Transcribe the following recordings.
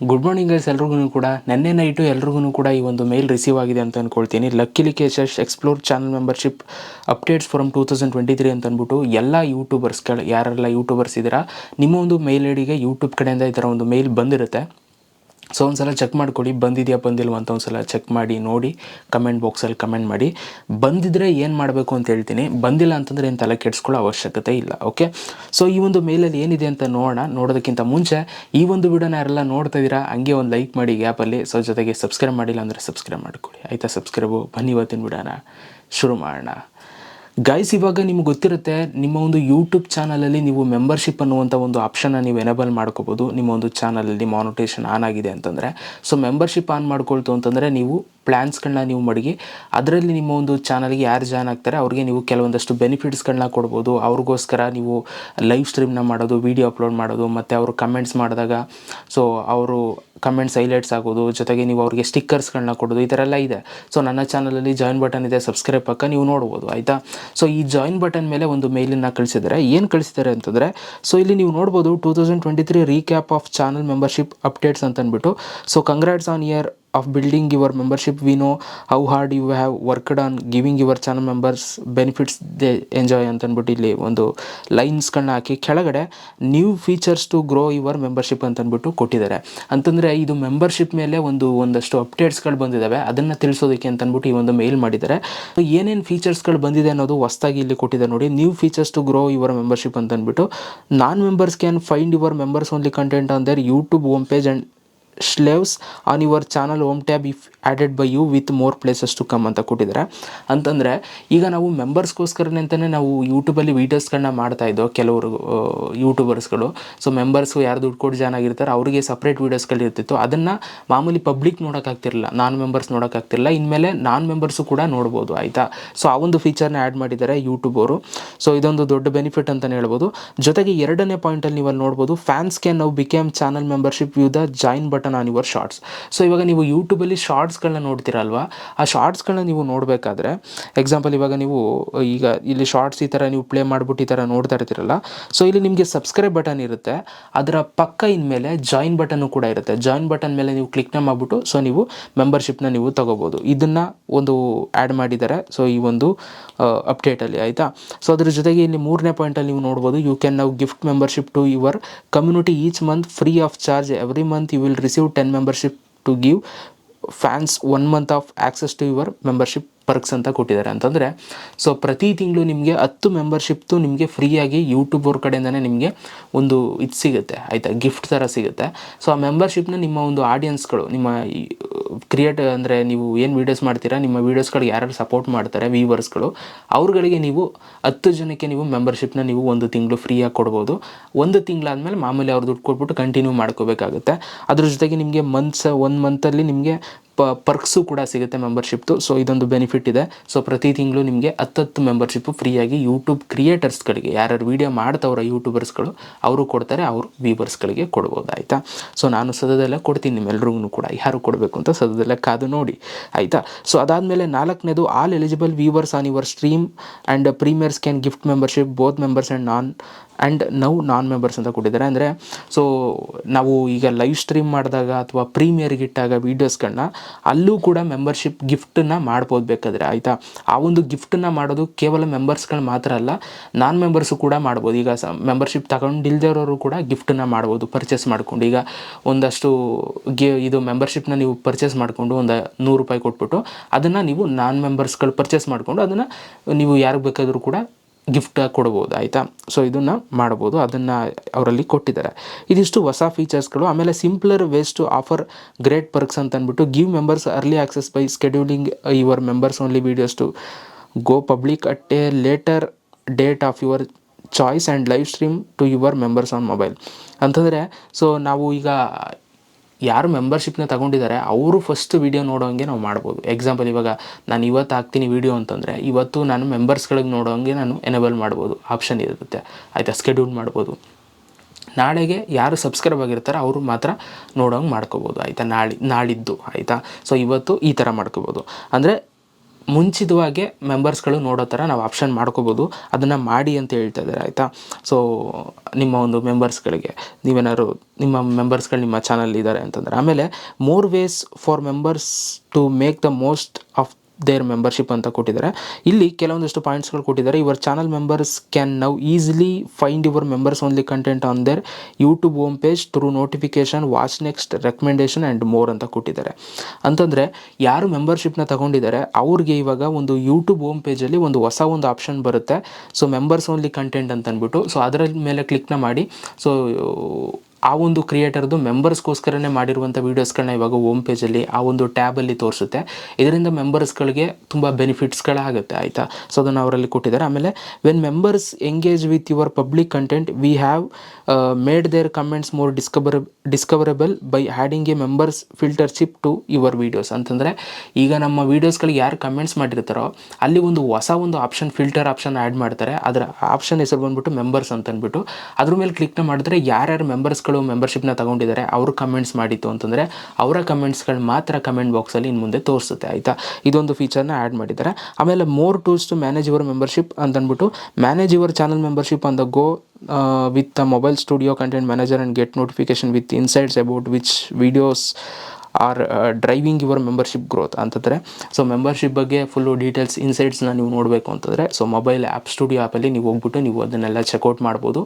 Good morning guys ಎಲ್ರಿಗೂ ಕೂಡ. ನೆನ್ನೆ ನೈಟು ಎಲ್ರಿಗೂ ಕೂಡ ಈ ಒಂದು ಮೇಲ್ ರಿಸೀವ್ ಆಗಿದೆ ಅಂತ ಅಂದ್ಕೊಳ್ತೀನಿ luckily ಕೇಶಸ್ explore channel membership updates from two thousand twenty three ಅಂತ ಅಂದ್ಬಿಟ್ಟು ಎಲ್ಲ ಯೂಟ್ಯೂಬರ್ಸ್ಗಳು ಯಾರೆಲ್ಲ ಯೂಟ್ಯೂಬರ್ಸ್ ಇದ್ದೀರಾ, ನಿಮ್ಮ ಒಂದು ಮೇಲ್ ಐಡಿಗೆ ಯೂಟ್ಯೂಬ್ ಕಡೆಯಿಂದ ಈ ಥರ ಒಂದು ಮೇಲ್ ಬಂದಿರುತ್ತೆ. ಸೊ ಒಂದ್ಸಲ ಚೆಕ್ ಮಾಡ್ಕೊಳ್ಳಿ, ಬಂದಿದೆಯಾ, ಬಂದಿಲ್ವ ಅಂತ ಒಂದ್ಸಲ ಚೆಕ್ ಮಾಡಿ, ನೋಡಿ ಕಮೆಂಟ್ ಬಾಕ್ಸಲ್ಲಿ ಕಮೆಂಟ್ ಮಾಡಿ. ಬಂದಿದ್ರೆ ಏನು ಮಾಡಬೇಕು ಅಂತ ಹೇಳ್ತೀನಿ. ಬಂದಿಲ್ಲ ಅಂತಂದರೆ ಏನು ತಲೆ ಕೆಡಿಸ್ಕೊಳ್ಳೋ ಅವಶ್ಯಕತೆ ಇಲ್ಲ ಓಕೆ ಸೊ ಈ ಒಂದು ಮೇಲಲ್ಲಿ ಏನಿದೆ ಅಂತ ನೋಡೋಣ. ನೋಡೋದಕ್ಕಿಂತ ಮುಂಚೆ, ಈ ಒಂದು ವಿಡಿಯೋನ ಯಾರೆಲ್ಲ ನೋಡ್ತಾ ಇದ್ದೀರಾ, ಹಂಗೆ ಒಂದು ಲೈಕ್ ಮಾಡಿ ಗ್ಯಾಪಲ್ಲಿ ಸೊ ಜೊತೆಗೆ ಸಬ್ಸ್ಕ್ರೈಬ್ ಮಾಡಿಲ್ಲ ಅಂದರೆ ಸಬ್ಸ್ಕ್ರೈಬ್ ಮಾಡ್ಕೊಳ್ಳಿ. ಆಯಿತಾ ಸಬ್ಸ್ಕ್ರೈಬು ಬನ್ನಿ ಇವತ್ತಿನ ವಿಡಿಯೋನ. ಶುರು ಮಾಡೋಣ. ಗೈಸ್ ಇವಾಗ ನಿಮ್ಗೆ ಗೊತ್ತಿರುತ್ತೆ, ನಿಮ್ಮ ಒಂದು ಯೂಟ್ಯೂಬ್ ಚಾನಲಲ್ಲಿ ನೀವು ಮೆಂಬರ್ಶಿಪ್ ಅನ್ನುವಂಥ ಒಂದು ಆಪ್ಷನ್ನ ನೀವು ಎನೇಬಲ್ ಮಾಡ್ಕೋಬೋದು. ನಿಮ್ಮ ಒಂದು ಚಾನಲಲ್ಲಿ ಮಾನಿಟೇಷನ್ ಆನ್ ಆಗಿದೆ ಅಂತಂದರೆ. ಸೊ ಮೆಂಬರ್ಶಿಪ್ ಆನ್ ಮಾಡ್ಕೊಳ್ತು ಅಂತಂದರೆ ನೀವು ಪ್ಲ್ಯಾನ್ಸ್ಗಳನ್ನ ನೀವು ಮಡಗಿ, ಅದರಲ್ಲಿ ನಿಮ್ಮ ಒಂದು ಚಾನಲ್ಗೆ ಯಾರು ಜಾಯ್ನ್ ಆಗ್ತಾರೆ, ಅವ್ರಿಗೆ ನೀವು ಕೆಲವೊಂದಷ್ಟು ಬೆನಿಫಿಟ್ಸ್ಗಳನ್ನ ಕೊಡ್ಬೋದು. ಅವ್ರಿಗೋಸ್ಕರ ನೀವು ಲೈವ್ ಸ್ಟ್ರೀಮ್ನ ಮಾಡೋದು ವೀಡಿಯೋ ಅಪ್ಲೋಡ್ ಮಾಡೋದು, ಮತ್ತು ಅವರು ಕಮೆಂಟ್ಸ್ ಮಾಡಿದಾಗ ಸೊ ಅವರು ಕಮೆಂಟ್ಸ್ ಹೈಲೈಟ್ಸ್ ಆಗೋದು, ಜೊತೆಗೆ ನೀವು ಅವ್ರಿಗೆ ಸ್ಟಿಕ್ಕರ್ಸ್ಗಳನ್ನ ಕೊಡೋದು, ಈ ಥರ ಎಲ್ಲ ಇದೆ. ಸೊ ನನ್ನ ಚಾನಲಲ್ಲಿ ಜಾಯಿನ್ ಬಟನ್ ಇದೆ ಸಬ್ಸ್ಕ್ರೈಬ್ ಪಕ್ಕ, ನೀವು ನೋಡ್ಬೋದು, ಆಯಿತಾ? ಸೊ ಈ ಜಾಯಿನ್ ಬಟನ್ ಮೇಲೆ ಒಂದು ಮೇಲನ್ನು ಕಳಿಸಿದ್ದಾರೆ ಏನು ಕಳಿಸಿದ್ದಾರೆ ಅಂತಂದರೆ ಸೊ ಇಲ್ಲಿ ನೀವು ನೋಡ್ಬೋದು two thousand twenty three recap of channel membership updates ಅಂತ ಅಂದ್ಬಿಟ್ಟು so congrats on year of building your membership we know how hard you have worked on giving your channel members benefits they enjoy ಅಂತ ಇಲ್ಲಿ ಒಂದು ಲೈನ್ಸ್ಗಳನ್ನ ಹಾಕಿ. ಕೆಳಗಡೆ new features to grow your membership ಅಂತ ಕೊಟ್ಟಿದ್ದಾರೆ. ಅಂತಂದರೆ ಇದು ಮೆಂಬರ್ಶಿಪ್ ಮೇಲೆ ಒಂದು ಒಂದಷ್ಟು ಅಪ್ಡೇಟ್ಸ್ಗಳು ಬಂದಿದ್ದಾವೆ ಅದನ್ನು ತಿಳಿಸೋದಕ್ಕೆ ಅಂತ ಅಂದ್ಬಿಟ್ಟು ಈ ಒಂದು ಮೇಲ್ ಮಾಡಿದ್ದಾರೆ. ಏನೇನು ಫೀಚರ್ಸ್ಗಳು ಬಂದಿದೆ ಅನ್ನೋದು ಹೊಸದಾಗಿ ಇಲ್ಲಿ ಕೊಟ್ಟಿದ್ದಾರೆ ನೋಡಿ. New features to grow your membership ಅಂತ non members can find your members only content on their YouTube home page and shelves on your channel home tab if added by you with more places to come ಅಂತ ಕೊಟ್ಟಿದ್ದಾರೆ. ಅಂತಂದರೆ, ಈಗ ನಾವು ಮೆಂಬರ್ಸ್ಗೋಸ್ಕರನೇ ಅಂತಲೇ ನಾವು ಯೂಟ್ಯೂಬಲ್ಲಿ ವೀಡಿಯೋಸ್ಗಳನ್ನ ಮಾಡ್ತಾ ಇದ್ದೋ ಕೆಲವರು ಯೂಟ್ಯೂಬರ್ಸ್ಗಳು ಸೊ ಮೆಂಬರ್ಸ್ಗೂ ಯಾರು ದುಡ್ಡು ಕೊಟ್ಟು ಜಾಯ್ನ್ ಆಗಿರ್ತಾರೆ, ಅವರಿಗೆ ಸಪ್ರೇಟ್ ವೀಡಿಯೋಸ್ಗಳು ಇರ್ತಿತ್ತು. ಅದನ್ನು ಮಾಮೂಲಿ ಪಬ್ಲಿಕ್ ನೋಡೋಕ್ಕಾಗ್ತಿರಲಿಲ್ಲ ನಾನ್ ಮೆಂಬರ್ಸ್ ನೋಡೋಕ್ಕಾಗ್ತಿರಲಿಲ್ಲ ಇನ್ಮೇಲೆ ನಾನ್ ಮೆಂಬರ್ಸು ಕೂಡ ನೋಡ್ಬೋದು, ಆಯಿತಾ? ಸೊ ಆ ಒಂದು ಫೀಚರ್ನ ಆ್ಯಡ್ ಮಾಡಿದ್ದಾರೆ ಯೂಟ್ಯೂಬ್ ಅವರು. ಸೊ ಇದೊಂದು ದೊಡ್ಡ ಬೆನಿಫಿಟ್ ಅಂತಲೇ ಹೇಳ್ಬೋದು. ಜೊತೆಗೆ ಎರಡನೇ ಪಾಯಿಂಟಲ್ಲಿ ನೀವು ಅಲ್ಲಿ ನೋಡ್ಬೋದು fans can now became channel membership you the join button on your shorts so ಇವಾಗ ನೀವು ಯೂಟ್ಯೂಬಲ್ಲಿ ಶಾರ್ಟ್ಸ್ಗಳನ್ನ ನೋಡ್ತೀರಲ್ವಾ? ಆ ಶಾರ್ಟ್ಸ್ಗಳನ್ನ ನೀವು ನೋಡಬೇಕಾದ್ರೆ ಎಕ್ಸಾಂಪಲ್ ಇವಾಗ ನೀವು ಈಗ ಇಲ್ಲಿ ಶಾರ್ಟ್ಸ್ ಈ ಥರ ನೀವು ಪ್ಲೇ ಮಾಡಿಬಿಟ್ಟು ಈ ಥರ ನೋಡ್ತಾ ಇರ್ತೀರಲ್ಲ? ಸೊ ಇಲ್ಲಿ ನಿಮಗೆ ಸಬ್ಸ್ಕ್ರೈಬ್ ಬಟನ್ ಇರುತ್ತೆ. ಅದರ ಪಕ್ಕ ಇನ್ಮೇಲೆ ಜಾಯಿನ್ ಬಟನ್ನು ಕೂಡ ಇರುತ್ತೆ. ಜಾಯಿನ್ ಬಟನ್ ಮೇಲೆ ನೀವು ಕ್ಲಿಕ್ನ ಮಾಡಿಬಿಟ್ಟು ಸೊ ನೀವು ಮೆಂಬರ್ಶಿಪ್ನ ನೀವು ತಗೋಬೋದು. ಇದನ್ನು ಒಂದು ಆ್ಯಡ್ ಮಾಡಿದ್ದಾರೆ ಸೊ ಈ ಒಂದು ಅಪ್ಡೇಟಲ್ಲಿ ಆಯಿತಾ? ಸೊ ಅದ್ರ ಜೊತೆಗೆ ಇಲ್ಲಿ ಮೂರನೇ ಪಾಯಿಂಟಲ್ಲಿ ನೀವು ನೋಡ್ಬೋದು you can now gift membership to your community each month free of charge every month you will receive receive 10 membership to give. Fans one month of access to your membership. Perks ಅಂತ ಕೊಟ್ಟಿದ್ದಾರೆ. ಅಂತಂದರೆ so ಪ್ರತಿ ತಿಂಗಳು ನಿಮಗೆ ಹತ್ತು ಮೆಂಬರ್ಶಿಪ್ತು ನಿಮಗೆ ಫ್ರೀಯಾಗಿ YouTube ಅವ್ರ ಕಡೆಯಿಂದನೇ ನಿಮಗೆ ಒಂದು ಇದು ಸಿಗುತ್ತೆ. ಆಯಿತಾ? ಗಿಫ್ಟ್ ಥರ ಸಿಗುತ್ತೆ. ಸೊ ಆ ಮೆಂಬರ್ಶಿಪ್ನ ನಿಮ್ಮ ಒಂದು ಆಡಿಯನ್ಸ್ಗಳು ನಿಮ್ಮ ಕ್ರಿಯೇಟ್ ಅಂದರೆ ನೀವು ಏನು ವೀಡಿಯೋಸ್ ಮಾಡ್ತೀರಾ, ನಿಮ್ಮ ವೀಡಿಯೋಸ್ಗಳಿಗೆ ಯಾರು ಸಪೋರ್ಟ್ ಮಾಡ್ತಾರೆ ವೀವರ್ಸ್ಗಳು ಅವ್ರುಗಳಿಗೆ ನೀವು ಹತ್ತು ಜನಕ್ಕೆ ನೀವು ಮೆಂಬರ್ಶಿಪ್ನ ನೀವು ಒಂದು ತಿಂಗಳು ಫ್ರೀಯಾಗಿ ಕೊಡ್ಬೋದು. ಒಂದು ತಿಂಗಳಾದಮೇಲೆ ಮಾಮೂಲಿ ಅವ್ರು ದುಡ್ಡು ಕೊಟ್ಬಿಟ್ಟು ಕಂಟಿನ್ಯೂ ಮಾಡ್ಕೋಬೇಕಾಗುತ್ತೆ. ಅದ್ರ ಜೊತೆಗೆ ನಿಮಗೆ ಮಂತ್ಸ್ ಒನ್ ಮಂತಲ್ಲಿ ನಿಮಗೆ ಪ ಪರ್ಕ್ಸು ಕೂಡ ಸಿಗುತ್ತೆ ಮೆಂಬರ್ಶಿಪ್ದು ಸೊ ಇದೊಂದು ಬೆನಿಫಿಟ್ ಇದೆ. ಸೊ ಪ್ರತಿ ತಿಂಗಳು ನಿಮಗೆ ಹತ್ತತ್ತು ಮೆಂಬರ್ಶಿಪ್ಪು ಫ್ರೀಯಾಗಿ ಯೂಟ್ಯೂಬ್ ಕ್ರಿಯೇಟರ್ಸ್ಗಳಿಗೆ ಯಾರ್ಯಾರು ವೀಡಿಯೋ ಮಾಡ್ತವ್ರ ಯೂಟ್ಯೂಬರ್ಸ್ಗಳು ಅವರು ಕೊಡ್ತಾರೆ, ಅವರು ವ್ಯೂವರ್ಸ್ಗಳಿಗೆ ಕೊಡ್ಬೋದು. ಆಯಿತಾ? ಸೊ ನಾನು ಸದ್ಯದಲ್ಲೇ ಕೊಡ್ತೀನಿ ನಿಮ್ಮೆಲ್ರಿಗೂ ಕೂಡ. ಯಾರು ಕೊಡಬೇಕು ಅಂತ ಸದ್ಯದಲ್ಲೇ ಕಾದು ನೋಡಿ. ಆಯಿತಾ? ಸೊ ಅದಾದಮೇಲೆ ನಾಲ್ಕನೇದು all eligible viewers on your stream and premieres can gift membership both members and non and now non members ಅಂತ ಕೊಟ್ಟಿದ್ದಾರೆ. ಅಂದರೆ ಸೊ ನಾವು ಈಗ ಲೈವ್ ಸ್ಟ್ರೀಮ್ ಮಾಡಿದಾಗ ಅಥವಾ ಪ್ರೀಮಿಯರ್ಗೆ ಇಟ್ಟಾಗ ವೀಡಿಯೋಸ್ಗಳನ್ನ ಅಲ್ಲೂ ಕೂಡ ಮೆಂಬರ್ಶಿಪ್ ಗಿಫ್ಟನ್ನ ಮಾಡ್ಬೋದು ಬೇಕಾದರೆ, ಆಯಿತಾ? ಆ ಒಂದು ಗಿಫ್ಟನ್ನ ಮಾಡೋದು ಕೇವಲ ಮೆಂಬರ್ಸ್ಗಳು ಮಾತ್ರ ಅಲ್ಲ ನಾನ್ ಮೆಂಬರ್ಸು ಕೂಡ ಮಾಡ್ಬೋದು. ಈಗ ಮೆಂಬರ್ಶಿಪ್ ತಗೊಂಡಿಲ್ದಿರೋರು ಕೂಡ ಗಿಫ್ಟನ್ನ ಮಾಡ್ಬೋದು ಪರ್ಚೇಸ್ ಮಾಡ್ಕೊಂಡು. ಈಗ ಒಂದಷ್ಟು ಗಿ, ಇದು ಮೆಂಬರ್ಶಿಪ್ನ ನೀವು ಪರ್ಚೇಸ್ ಮಾಡಿಕೊಂಡು ಒಂದು ನೂರು ರೂಪಾಯಿ ಕೊಟ್ಬಿಟ್ಟು ಅದನ್ನು ನೀವು ನಾನ್ ಮೆಂಬರ್ಸ್ಗಳು ಪರ್ಚೇಸ್ ಮಾಡಿಕೊಂಡು ಅದನ್ನು ನೀವು ಯಾರಿಗೆ ಬೇಕಾದರೂ ಕೂಡ ಗಿಫ್ಟ್ ಕೊಡ್ಬೋದು, ಆಯಿತಾ? ಸೊ ಇದನ್ನು ಮಾಡ್ಬೋದು, ಅದನ್ನು ಅವರಲ್ಲಿ ಕೊಟ್ಟಿದ್ದಾರೆ. ಇದಿಷ್ಟು ಹೊಸ ಫೀಚರ್ಸ್ಗಳು ಆಮೇಲೆ simpler ways to offer great perks ಅಂತ ಅಂದ್ಬಿಟ್ಟು give members early access by scheduling your members only videos to go public at a later date of your choice and live stream to your members on mobile ಅಂತಂದರೆ so ನಾವು ಈಗ ಯಾರು ಮೆಂಬರ್ಶಿಪ್ನ ತಗೊಂಡಿದ್ದಾರೆ, ಅವರು first video ನೋಡೋಂಗೆ ನಾವು ಮಾಡ್ಬೋದು. Example ಇವಾಗ ನಾನು ಇವತ್ತು ಹಾಕ್ತೀನಿ ವೀಡಿಯೋ ಅಂತಂದರೆ, ಇವತ್ತು ನಾನು ಮೆಂಬರ್ಸ್ಗಳಿಗೆ ನೋಡೋಂಗೆ ನಾನು ಎನೇಬಲ್ ಮಾಡ್ಬೋದು. ಆಪ್ಷನ್ ಇರುತ್ತೆ. ಆಯಿತಾ? ಸ್ಕೆಡ್ಯೂಲ್ ಮಾಡ್ಬೋದು. ನಾಳೆಗೆ ಯಾರು ಸಬ್ಸ್ಕ್ರೈಬ್ ಆಗಿರ್ತಾರೆ ಅವರು ಮಾತ್ರ ನೋಡೋಂಗೆ ಮಾಡ್ಕೋಬೋದು. ಆಯಿತಾ? ನಾಳೆ, ನಾಳಿದ್ದು. ಆಯಿತಾ? ಸೊ ಇವತ್ತು ಈ ಥರ ಮಾಡ್ಕೋಬೋದು. ಅಂದರೆ ಮುಂಚಿತವಾಗೆ ಮೆಂಬರ್ಸ್ಗಳು ನೋಡೋ ಥರ ನಾವು ಆಪ್ಷನ್ ಮಾಡ್ಕೋಬೋದು. ಅದನ್ನು ಮಾಡಿ ಅಂತ ಹೇಳ್ತಾ ಇದ್ದಾರೆ, ಆಯಿತಾ? ಸೊ ನಿಮ್ಮ ಒಂದು ಮೆಂಬರ್ಸ್ಗಳಿಗೆ ನೀವೇನಾದ್ರು ನಿಮ್ಮ ಮೆಂಬರ್ಸ್ಗಳು ನಿಮ್ಮ ಚಾನಲ್ ಇದ್ದಾರೆ ಅಂತಂದರೆ, ಆಮೇಲೆ more ways for members to make the most of their membership ಅಂತ ಕೊಟ್ಟಿದ್ದಾರೆ. ಇಲ್ಲಿ ಕೆಲವೊಂದಿಷ್ಟು ಪಾಯಿಂಟ್ಸ್ಗಳು ಕೊಟ್ಟಿದ್ದಾರೆ. Your channel members can now easily find your members only content on their YouTube home page through notification watch next recommendation and more ಅಂತ ಕೊಟ್ಟಿದ್ದಾರೆ. ಅಂತಂದರೆ ಯಾರು ಮೆಂಬರ್ಶಿಪ್ನ ತಗೊಂಡಿದ್ದಾರೆ, ಅವ್ರಿಗೆ ಇವಾಗ ಒಂದು ಯೂಟ್ಯೂಬ್ ಹೋಮ್ ಪೇಜಲ್ಲಿ ಒಂದು ಹೊಸ ಒಂದು ಆಪ್ಷನ್ ಬರುತ್ತೆ. ಸೊ ಮೆಂಬರ್ಸ್ ಓನ್ಲಿ ಕಂಟೆಂಟ್ ಅಂತ ಅಂದ್ಬಿಟ್ಟು ಸೊ ಅದರ ಮೇಲೆ ಕ್ಲಿಕ್ನ ಮಾಡಿ. ಸೊ ಆ ಒಂದು ಕ್ರಿಯೇಟರ್ದು ಮೆಂಬರ್ಸ್ಗೋಸ್ಕರನೇ ಮಾಡಿರುವಂಥ ವೀಡಿಯೋಸ್ಗಳನ್ನ ಇವಾಗ ಓಮ್ ಪೇಜಲ್ಲಿ ಆ ಒಂದು ಟ್ಯಾಬಲ್ಲಿ ತೋರಿಸುತ್ತೆ. ಇದರಿಂದ ಮೆಂಬರ್ಸ್ಗಳಿಗೆ ತುಂಬ ಬೆನಿಫಿಟ್ಸ್ಗಳಾಗುತ್ತೆ ಆಯಿತಾ? ಸೊ ಅದನ್ನು ಅವರಲ್ಲಿ ಕೊಟ್ಟಿದ್ದಾರೆ. ಆಮೇಲೆ when members engage with your public content we have made their comments more discover discoverable by adding a members filter chip to your videos ಅಂತಂದರೆ, ಈಗ ನಮ್ಮ ವೀಡಿಯೋಸ್ಗಳಿಗೆ ಯಾರು ಕಮೆಂಟ್ಸ್ ಮಾಡಿರ್ತಾರೋ, ಅಲ್ಲಿ ಒಂದು ಹೊಸ ಒಂದು ಆಪ್ಷನ್ ಫಿಲ್ಟರ್ ಆಪ್ಷನ್ ಆ್ಯಡ್ ಮಾಡ್ತಾರೆ. ಅದರ ಆಪ್ಷನ್ ಹೆಸರು ಬಂದ್ಬಿಟ್ಟು ಮೆಂಬರ್ಸ್ ಅಂತ ಅಂದ್ಬಿಟ್ಟು ಅದ್ರ ಮೇಲೆ ಕ್ಲಿಕ್ನ ಮಾಡಿದ್ರೆ ಯಾರ್ಯಾರು ಮೆಂಬರ್ಸ್ಗಳು ಮೆಂಬರ್ಶಿಪ್ನ ತಗೊಂಡಿದ್ದಾರೆ, ಅವರು ಕಮೆಂಟ್ಸ್ ಮಾಡಿತ್ತು ಅಂತಂದರೆ ಅವರ ಕಮೆಂಟ್ಸ್ಗಳು ಮಾತ್ರ ಕಮೆಂಟ್ ಬಾಕ್ಸಲ್ಲಿ ಇನ್ನು ಮುಂದೆ ತೋರಿಸುತ್ತೆ, ಆಯಿತಾ? ಇದೊಂದು ಫೀಚರ್ನ ಆ್ಯಡ್ ಮಾಡಿದ್ದಾರೆ. ಆಮೇಲೆ more tools to manage your membership ಅಂತ ಅಂದ್ಬಿಟ್ಟು manage your channel membership on the go with mobile studio content manager and get notification with insights about which videos are driving your membership growth ಅಂತಂದರೆ so membership ಬಗ್ಗೆ full details ಇನ್ಸೈಟ್ಸ್ನ ನೀವು ನೋಡಬೇಕು ಅಂತಂದರೆ so mobile app studio ಆ್ಯಪಲ್ಲಿ ನೀವು ಹೋಗ್ಬಿಟ್ಟು ನೀವು ಅದನ್ನೆಲ್ಲ ಚೆಕ್ಔಟ್ ಮಾಡ್ಬೋದು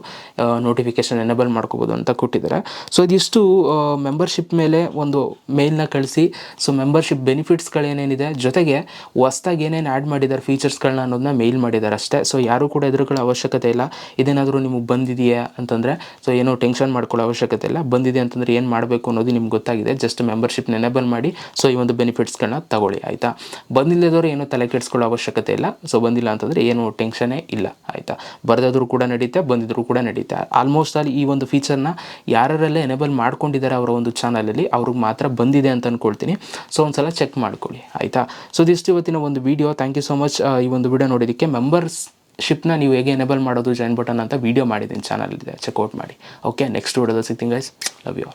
ನೋಟಿಫಿಕೇಶನ್ ಎನೇಬಲ್ ಮಾಡ್ಕೋಬೋದು ಅಂತ ಕೊಟ್ಟಿದ್ದಾರೆ. ಸೊ ಇದಿಷ್ಟು ಮೆಂಬರ್ಶಿಪ್ ಮೇಲೆ ಒಂದು ಮೇಲ್ನ ಕಳಿಸಿ ಸೊ ಮೆಂಬರ್ಶಿಪ್ ಬೆನಿಫಿಟ್ಸ್ಗಳೇನೇನಿದೆ ಜೊತೆಗೆ ಹೊಸ್ದಾಗಿ ಏನೇನು ಆ್ಯಡ್ ಮಾಡಿದ್ದಾರೆ ಫೀಚರ್ಸ್ಗಳನ್ನ ಅನ್ನೋದನ್ನ ಮೇಲ್ ಮಾಡಿದ್ದಾರೆ ಅಷ್ಟೇ. ಸೊ ಯಾರೂ ಕೂಡ ಎದುರುಗಳ ಅವಶ್ಯಕತೆ ಇಲ್ಲ. ಇದೇನಾದರೂ ನಿಮಗೆ ಬಂದಿದೆಯಾ ಅಂತಂದರೆ ಸೊ ಏನೋ ಟೆನ್ಷನ್ ಮಾಡ್ಕೊಳ್ಳೋ ಅವಶ್ಯಕತೆ ಇಲ್ಲ. ಬಂದಿದೆ ಅಂತಂದರೆ ಏನು ಮಾಡಬೇಕು ಅನ್ನೋದು ನಿಮ್ಗೆ ಗೊತ್ತಾಗಿದೆ. ಜಸ್ಟ್ ಮೆಂಬರ್ಶಿಪ್ನ ಎನೇಬಲ್ ಮಾಡಿ ಸೊ ಈ ಒಂದು ಬೆನಿಫಿಟ್ಸ್ಗಳನ್ನ ತಗೊಳ್ಳಿ, ಆಯಿತಾ? ಬಂದಿಲ್ಲದವರು ಏನು ತಲೆ ಕೆಡಿಸ್ಕೊಳ್ಳೋ ಅವಶ್ಯಕತೆ ಇಲ್ಲ. ಸೊ ಬಂದಿಲ್ಲ ಅಂತಂದರೆ ಏನು ಟೆನ್ಷನೇ ಇಲ್ಲ, ಆಯಿತಾ? ಬರದಾದ್ರೂ ಕೂಡ ನಡೀತೆ, ಬಂದಿದ್ರೂ ಕೂಡ ನಡೀತೆ. ಆಲ್ಮೋಸ್ಟ್ ಆಲ್ ಈ ಒಂದು ಫೀಚರ್ನ ಯಾರೆಲ್ಲ ಎನೇಬಲ್ ಮಾಡ್ಕೊಂಡಿದ್ದಾರೆ ಅವರ ಒಂದು ಚಾನಲಲ್ಲಿ ಅವ್ರಿಗೆ ಮಾತ್ರ ಬಂದಿದೆ ಅಂತ ಅಂದ್ಕೊಳ್ತೀನಿ ಸೊ ಒಂದ್ಸಲ ಚೆಕ್ ಮಾಡ್ಕೊಳ್ಳಿ, ಆಯಿತಾ? ಸೊ ದಿಷ್ಟು ಇವತ್ತಿನ ಒಂದು video thank you so much ಈ ಒಂದು ವಿಡಿಯೋ ನೋಡೋದಕ್ಕೆ ಮೆಂಬರ್ಸ್ ಶಿಪ್ನ ನೀವು ಹೇಗೆ ಎನೇಬಲ್ ಮಾಡೋದು ಜಾಯಿನ್ ಬಟನ್ ಅಂತ ವೀಡಿಯೋ ಮಾಡಿದ್ದೀನಿ ಚಾನಲ್ ಇದೆ ಚೆಕ್ಔಟ್ ಮಾಡಿ. ಓಕೆ ನೆಕ್ಸ್ಟ್ ವಿಡಿಯೋದಲ್ಲಿ ಸಿಗ್ತೀನಿ ಗೈಸ್ ಲವ್ ಯು